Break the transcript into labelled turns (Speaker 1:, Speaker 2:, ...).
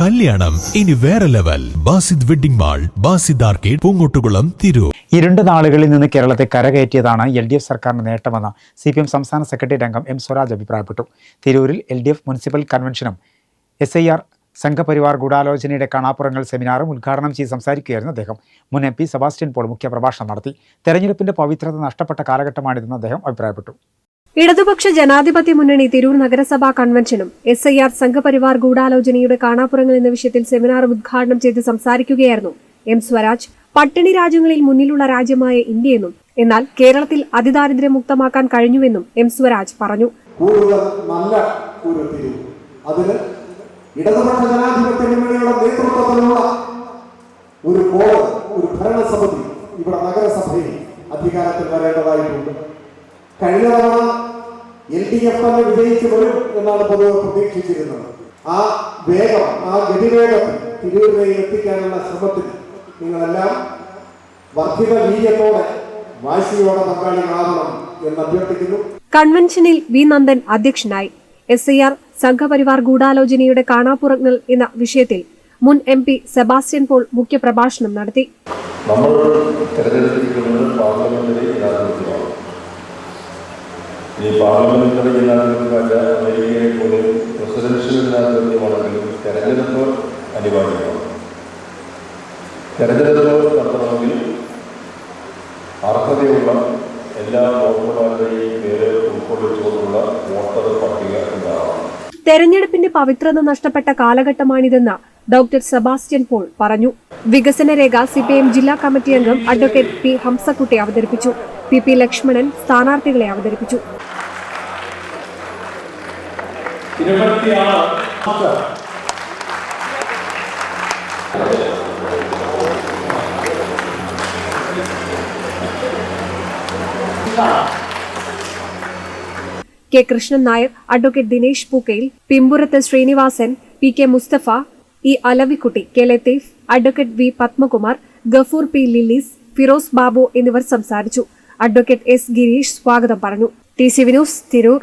Speaker 1: കല്യാണം. ഇനി വേറെ level Basid wedding mall Basid arcade Poongottukulam Tirur.
Speaker 2: ഇരുണ്ട നാളുകളിൽ നിന്ന് കേരളത്തെ കരകയറ്റിയതാണ് എൽ ഡി എഫ് സർക്കാരിന്റെ നേട്ടമെന്ന് സി പി എം സംസ്ഥാന സെക്രട്ടറി അംഗം എം സ്വരാജ് അഭിപ്രായപ്പെട്ടു. തിരൂരിൽ എൽ ഡി എഫ് മുനിസിപ്പൽ കൺവെൻഷനും എസ് ഐ ആർ സംഘപരിവാർ ഗൂഢാലോചനയുടെ കാണാപ്പുറങ്ങൾ സെമിനാറും ഉദ്ഘാടനം ചെയ്ത് സംസാരിക്കുകയായിരുന്നു അദ്ദേഹം. മുൻ എം പി സെബാസ്റ്റ്യൻ പോൾ മുഖ്യപ്രഭാഷണം നടത്തി. തെരഞ്ഞെടുപ്പിന്റെ പവിത്രത നഷ്ടപ്പെട്ട കാലഘട്ടമാണിതെന്ന് അദ്ദേഹം അഭിപ്രായപ്പെട്ടു.
Speaker 3: ഇടതുപക്ഷ ജനാധിപത്യ മുന്നണി തിരൂർ നഗരസഭാ കൺവെൻഷനും എസ് ഐ ആർ സംഘപരിവാർ ഗൂഢാലോചനയുടെ കാണാപ്പുറങ്ങൾ എന്ന വിഷയത്തിൽ സെമിനാർ ഉദ്ഘാടനം ചെയ്ത് സംസാരിക്കുകയായിരുന്നു എം സ്വരാജ് പട്ടിണി രാജ്യങ്ങളിൽ മുന്നിലുള്ള രാജ്യമായ ഇന്ത്യയെന്നും എന്നാൽ കേരളത്തിൽ അതിദാരിദ്ര്യം അതിദാരിദ്ര്യമുക്തമാക്കാൻ കഴിഞ്ഞുവെന്നും എം സ്വരാജ് പറഞ്ഞു.
Speaker 4: നല്ല ഇടതുപക്ഷ ജനാധിപത്യ മുന്നണിയുടെ നേതൃത്വത്തിലുള്ള ഒരു ഒരു ഭരണസമിതി നഗരസഭയിൽ കഴിഞ്ഞ തവണ എൽ ഡി എഫ് തന്നെ വിജയിച്ചു വരും എന്നാണ് പൊതുവെ പ്രതീക്ഷിച്ചിരുന്നത്. ആ വേഗം ആ ഗതിവേഗത്തിൽ തിരൂരിലേക്ക് എത്തിക്കാനുള്ള ശ്രമത്തിൽ നിങ്ങളെല്ലാം വർദ്ധിത വീര്യത്തോടെ വാശിയോടെ പങ്കാളികളാകണം എന്ന് അഭ്യർത്ഥിക്കുന്നു.
Speaker 3: കൺവെൻഷനിൽ വി നന്ദൻ അധ്യക്ഷനായി. എസ് ഐ ആർ സംഘപരിവാർ ഗൂഢാലോചനയുടെ കാണാപ്പുറങ്ങൾ എന്ന വിഷയത്തിൽ മുൻ എം പി സെബാസ്റ്റ്യൻ പോൾ മുഖ്യപ്രഭാഷണം നടത്തി.
Speaker 5: നമ്മൾ തെരഞ്ഞെടുത്തിരിക്കുന്നത് പാർലമെന്റിലെ ജനാധിപത്യമാണ് ഈ പാർലമെന്റിൽ ജനാധിപത്യമല്ല അമേരിക്കയെ പോലെ പ്രസിഡൻഷ്യൽ ജനാധിപത്യമാണെങ്കിലും തെരഞ്ഞെടുപ്പ് അനിവാര്യമാണ്. തെരഞ്ഞെടുപ്പ് നടത്തണമെങ്കിൽ അർഹതയുള്ള എല്ലാ വോട്ടർമാരുടെയും പേര് ഉൾക്കൊള്ളിച്ചുകൊണ്ടുള്ള വോട്ടർ പട്ടിക ഉണ്ടാവണം.
Speaker 3: തെരഞ്ഞെടുപ്പിന്റെ പവിത്രത നഷ്ടപ്പെട്ട കാലഘട്ടമാണിതെന്ന് ഡോക്ടർ സെബാസ്റ്റ്യൻ പോൾ പറഞ്ഞു. വികസന രേഖ സിപിഐഎം ജില്ലാ കമ്മിറ്റി അംഗം അഡ്വക്കേറ്റ് പി ഹംസക്കുട്ടി അവതരിപ്പിച്ചു. പി പി ലക്ഷ്മണൻ സ്ഥാനാർത്ഥികളെ അവതരിപ്പിച്ചു. K Krishnan Nair advocate Dinesh Pookkayil Pimpurath Srinivasan P K Mustafa E Alavikutty K Latheef advocate V Padmakumar Gafoor P Lillies Firoz Babu എന്നിവർ സംസാരിച്ചു. അഡ്വക്കേറ്റ് എസ് ഗിരീഷ് സ്വാഗതം പറഞ്ഞു. T C Vinoos Tirur.